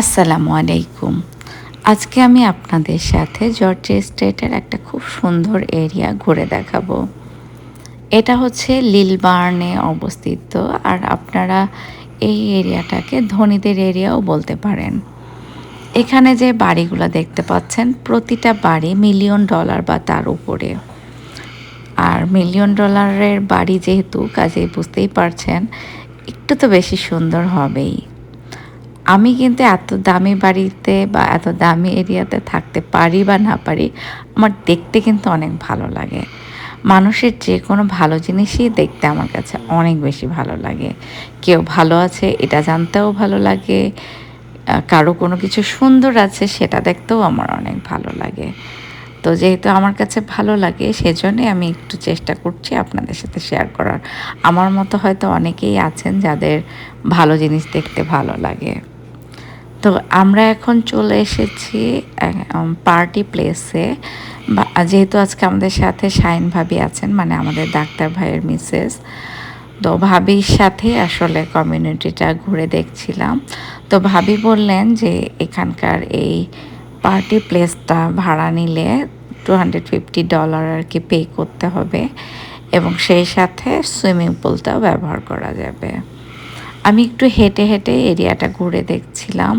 আসসালামু আলাইকুম। আজকে আমি আপনাদের সাথে জর্জিয়া স্টেটের একটা খুব সুন্দর এরিয়া ঘুরে দেখাবো। এটা হচ্ছে লিলবার্নে অবস্থিত, আর আপনারা এই এরিয়াটাকে ধনীদের এরিয়াও বলতে পারেন। এখানে যে বাড়িগুলো দেখতে পাচ্ছেন, প্রতিটা বাড়ি মিলিয়ন ডলার বা তার উপরে। আর মিলিয়ন ডলারের বাড়ি যেহেতু কাজে বুঝতেই পারছেন, একটু তো বেশি সুন্দর হবেই। আমি কিন্তু এত দামি বাড়িতে বা এত দামি এরিয়াতে থাকতে পারি বা না পারি, আমার দেখতে কিন্তু অনেক ভালো লাগে। মানুষের যে কোনো ভালো জিনিসই দেখতে আমার কাছে অনেক বেশি ভালো লাগে। কেউ ভালো আছে, এটা জানতেও ভালো লাগে কারও কোনো কিছু সুন্দর আছে, সেটা দেখতেও আমার অনেক ভালো লাগে। তো যেহেতু আমার কাছে ভালো লাগে, সেজন্যই আমি একটু চেষ্টা করছি আপনাদের সাথে শেয়ার করার। আমার মতো হয়তো অনেকেই আছেন যাদের ভালো জিনিস দেখতে ভালো লাগে। তো আমরা এখন চলে এসেছি পার্টি প্লেসে যেহেতু আজকে আমাদের সাথে শাইন ভাবি আছেন মানে আমাদের ডাক্তার ভাইয়ের মিসেস তো ভাবির সাথে আসলে কমিউনিটিটা ঘুরে দেখছিলাম। তো ভাবি বললেন যে, এখানকার এই পার্টি প্লেসটা ভাড়া নিলে টু হান্ড্রেড ফিফটি ডলার আর কি পে করতে হবে এবং সেই সাথে সুইমিং পুলটাও ব্যবহার করা যাবে। আমি একটু হেঁটে হেঁটে এরিয়াটা ঘুরে দেখছিলাম।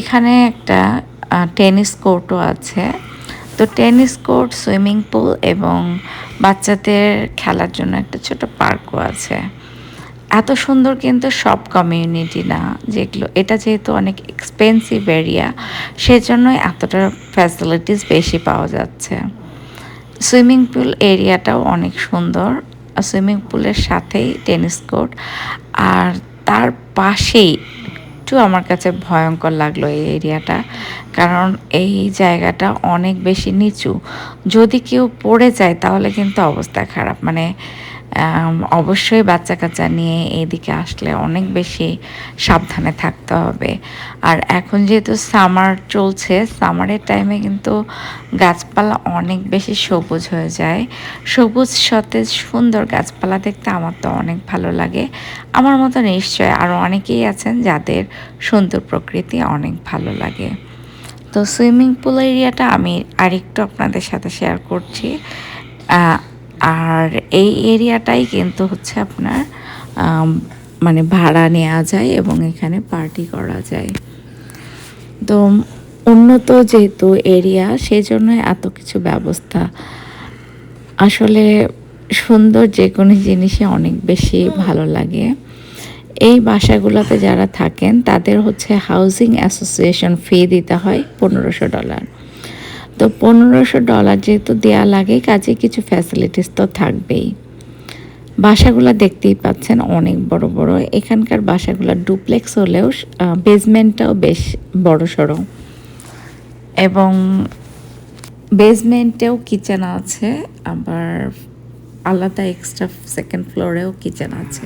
এখানে একটা টেনিস কোর্টও আছে। তো টেনিস কোর্ট, সুইমিং পুল এবং বাচ্চাদের খেলার জন্য একটা ছোট পার্কও আছে। এত সুন্দর কিন্তু সব কমিউনিটি না, যেগুলো, এটা যেহেতু অনেক এক্সপেন্সিভ এরিয়া সেজন্যই এতটা ফ্যাসিলিটিস বেশি পাওয়া যাচ্ছে। সুইমিং পুল এরিয়াটাও অনেক সুন্দর। সুইমিং পুলের সাথেই টেনিস কোর্ট। আর তার পাশেই একটু আমার কাছে ভয়ঙ্কর লাগল এই এরিয়াটা। কারণ এই জায়গাটা অনেক বেশি নিচু। যদি কেউ পড়ে যায় তাহলে কিন্তু অবস্থা খারাপ। মানে অবশ্যই বাচ্চা কাচ্চা নিয়ে এদিকে আসলে অনেক বেশি সাবধানে থাকতে হবে। আর এখন যেহেতু সামার চলছে সামারের টাইমে কিন্তু গাছপালা অনেক বেশি সবুজ হয়ে যায়। সবুজ, সতেজ, সুন্দর গাছপালা দেখতে আমার তো অনেক ভালো লাগে। আমার মতো নিশ্চয় আরও অনেকেই আছেন যাদের সুন্দর প্রকৃতি অনেক ভালো লাগে। তো সুইমিং পুল এরিয়াটা আমি আরেকটু আপনাদের সাথে শেয়ার করছি। আর এই এরিয়াটাই কিন্তু হচ্ছে আপনার মানে ভাড়া নেওয়া যায় এবং এখানে পার্টি করা যায়। তো উন্নত যেহেতু এরিয়া সেই জন্য এত কিছু ব্যবস্থা। আসলে সুন্দর যে কোনো জিনিসই অনেক বেশি ভালো লাগে। এই বাসাগুলোতে যারা থাকেন, তাদের হচ্ছে হাউজিং অ্যাসোসিয়েশন ফি দিতে হয় পনেরোশো ডলার। তো পনেরোশো ডলার যেহেতু দেওয়া লাগে, কাজে কিছু ফ্যাসিলিটিস তো থাকবেই। বাসাগুলো দেখতেই পাচ্ছেন অনেক বড় বড়। এখানকার বাসাগুলো ডুপ্লেক্স হলেও বেসমেন্টটাও বেশ বড় সড়ো। এবং বেসমেন্টেও কিচেন আছে, আবার আলাদা এক্সট্রা সেকেন্ড ফ্লোরেও কিচেন আছে।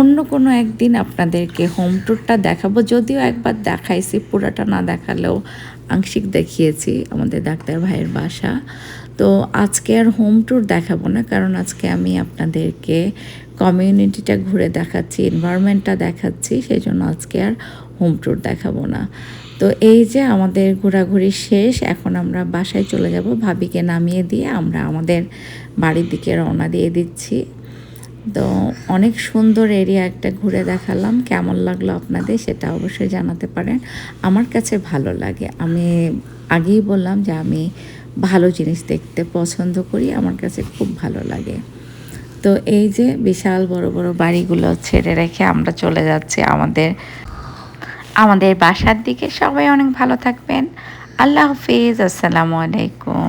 অন্য কোনো একদিন আপনাদেরকে হোম ট্যুরটা দেখাবো। যদিও একবার দেখাইছি, পুরাটা না দেখালেও আংশিক দেখিয়েছি আমাদের ডাক্তার ভাইয়ের বাসা। তো আজকে আর হোম ট্যুর দেখাবো না, কারণ আজকে আমি আপনাদেরকে কমিউনিটিটা ঘুরে দেখাচ্ছি এনভায়রনমেন্টটা দেখাচ্ছি সেই জন্য আজকে আর হোম ট্যুর দেখাবো না। তো এই যে আমাদের ঘোরাঘুরি শেষ, এখন আমরা বাসায় চলে যাব। ভাবিকে নামিয়ে দিয়ে আমরা আমাদের বাড়ির দিকে রওনা দিয়ে দিচ্ছি। তো অনেক সুন্দর এরিয়া একটা ঘুরে দেখালাম। কেমন লাগল আপনাদের সেটা অবশ্যই জানাতে পারেন। আমার কাছে ভালো লাগে। আমি আগেই বললাম যে আমি ভালো জিনিস দেখতে পছন্দ করি। আমার কাছে খুব ভালো লাগে। তো এই যে বিশাল বড় বড় বাড়িগুলো ছেড়ে রেখে আমরা চলে যাচ্ছি আমাদের আমাদের বাসার দিকে। সবাই অনেক ভালো থাকবেন। আল্লাহ হাফিজ। আসসালামু আলাইকুম।